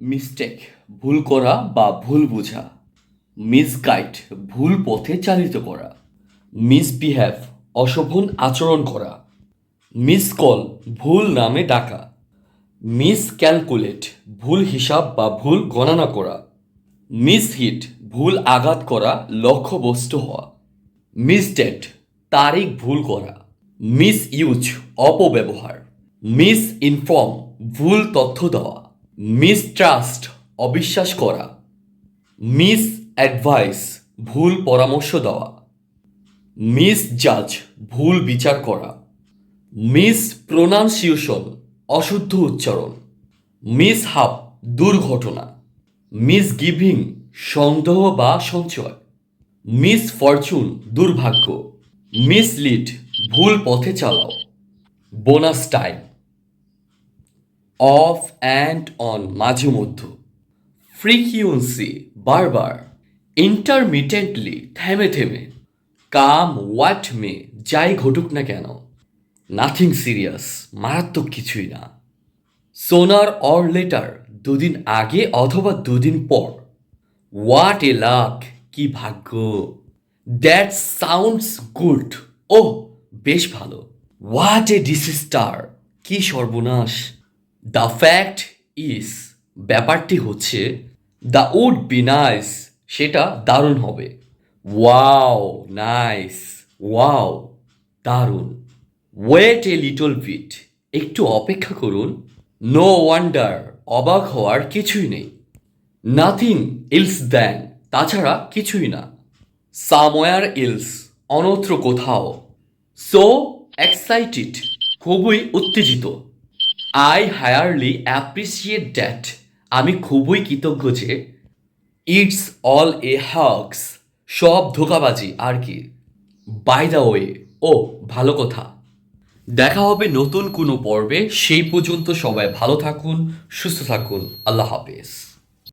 Mistake ভুল করা বা ভুল বোঝা মিসগাইড ভুল পথে চালিত করা মিসবিহেভ অশোভন আচরণ করা মিস কল ভুল নামে ডাকা মিস ক্যালকুলেট ভুল হিসাব বা ভুল গণনা করা মিসহিট ভুল আঘাত করা, লক্ষ্যবস্তু হওয়া মিসডেট তারিখ ভুল করা মিস ইউজ অপব্যবহার মিস ইনফর্ম ভুল তথ্য দেওয়া। মিসট্রাস্ট অবিশ্বাস করা মিস অ্যাডভাইস ভুল পরামর্শ দেওয়া মিস জাজ ভুল বিচার করা মিস প্রোনাউন্সিয়েশন অশুদ্ধ উচ্চারণ মিস হাব দুর্ঘটনা মিস গিভিং সন্দেহ বা সঞ্চয় মিস ফরচুন দুর্ভাগ্য মিসলিড ভুল পথে চালাও bonus time off and on, মাঝে মধ্য। ফ্রিকিউন্সি বারবার, ইন্টারমিটেন্টলি, থেমে থেমে। কাম হোয়াট মে, যাই ঘটুক না কেন। নাথিং সিরিয়াস, মারাত্মক কিছুই না। সোনার অর লেটার, দুদিন আগে অথবা দুদিন পর। হোয়াট এ লাক, কি ভাগ্য। দ্যাট সাউন্ডস গুড ও বেশ ভালো। হোয়াট এ ডিসিস্টার, কি সর্বনাশ। দ্য ফ্যাক্ট ইজ ব্যাপারটি হচ্ছে দ্য উড বি নাইস সেটা দারুণ হবে। ওয়াও নাইস ওয়াও দারুণ। ওয়েট এ লিটল বিট একটু অপেক্ষা করুন। নো ওয়ান্ডার অবাক হওয়ার কিছুই নেই। নাথিং ইলস দ্যান তাছাড়া কিছুই না। সামওয়ার ইলস অনত্র কোথাও। সো এক্সাইটেড খুবই উত্তেজিত। আই হায়ারলি অ্যাপ্রিসিয়েট দ্যাট আমি খুবই কৃতজ্ঞ যে ইটস অল এ হাক্স সব ধোকাবাজি, আর কি? বাই দ্য ওয়ে ও, ভালো কথা। দেখা হবে নতুন কোনো পর্বে। সেই পর্যন্ত সবাই ভালো থাকুন, সুস্থ থাকুন। আল্লাহ হাফেজ।